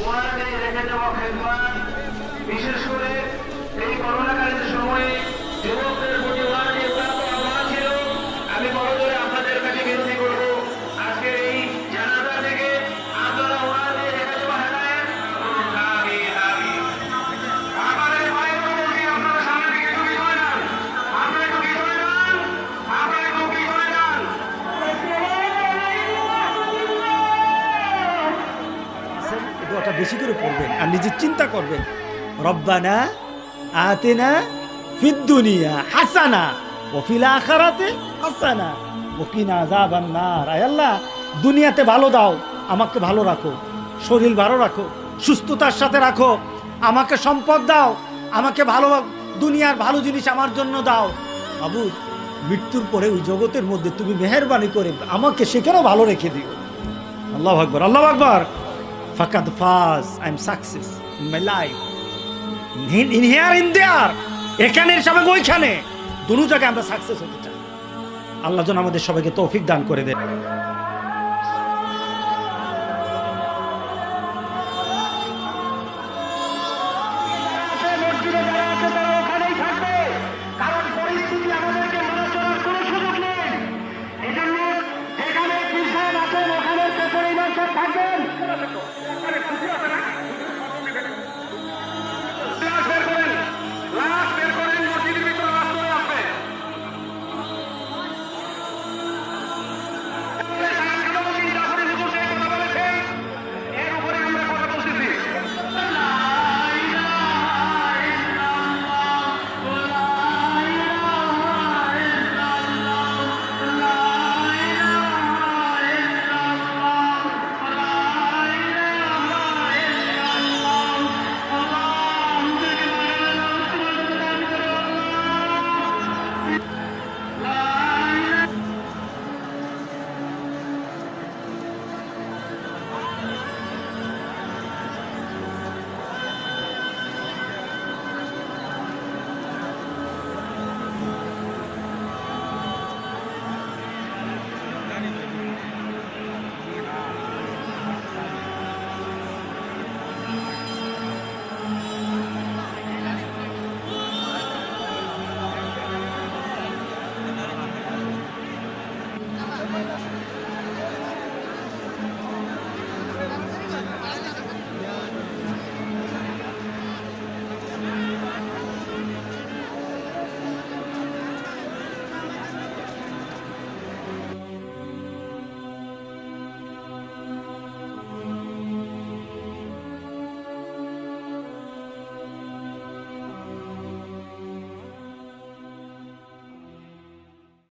ওনাদের রেখে দেওয়া খেলোয়াড় বিশেষ করে দোয়াটা বেশি করে পড়বেন আর নিজে চিন্তা করবেন, রব্বানা আতেনা ফিদ্দুনিয়া হাসানা ওফিল আখারাতে হাসানা ওকিনা আযাবান নার। আয় আল্লাহ, দুনিয়াতে ভালো দাও, আমাকে ভালো রাখো, শরীর ভালো রাখো, সুস্থতার সাথে রাখো, আমাকে সম্পদ দাও, আমাকে ভালো, দুনিয়ার ভালো জিনিস আমার জন্য দাও। বাবু, মৃত্যুর পরে ওই জগতের মধ্যে তুমি মেহরবানি করে আমাকে সেখানেও ভালো রেখে দিও। আল্লাহ আকবর আল্লাহ আকবর। ফাকাদ faz, I success in in in life in here, in there এখানের সবাই ওইখানে। দুটো জায়গায় আমরা সাকসেস হতে চাই। আল্লাহ যেন আমাদের সবাইকে তৌফিক দান করে দেন।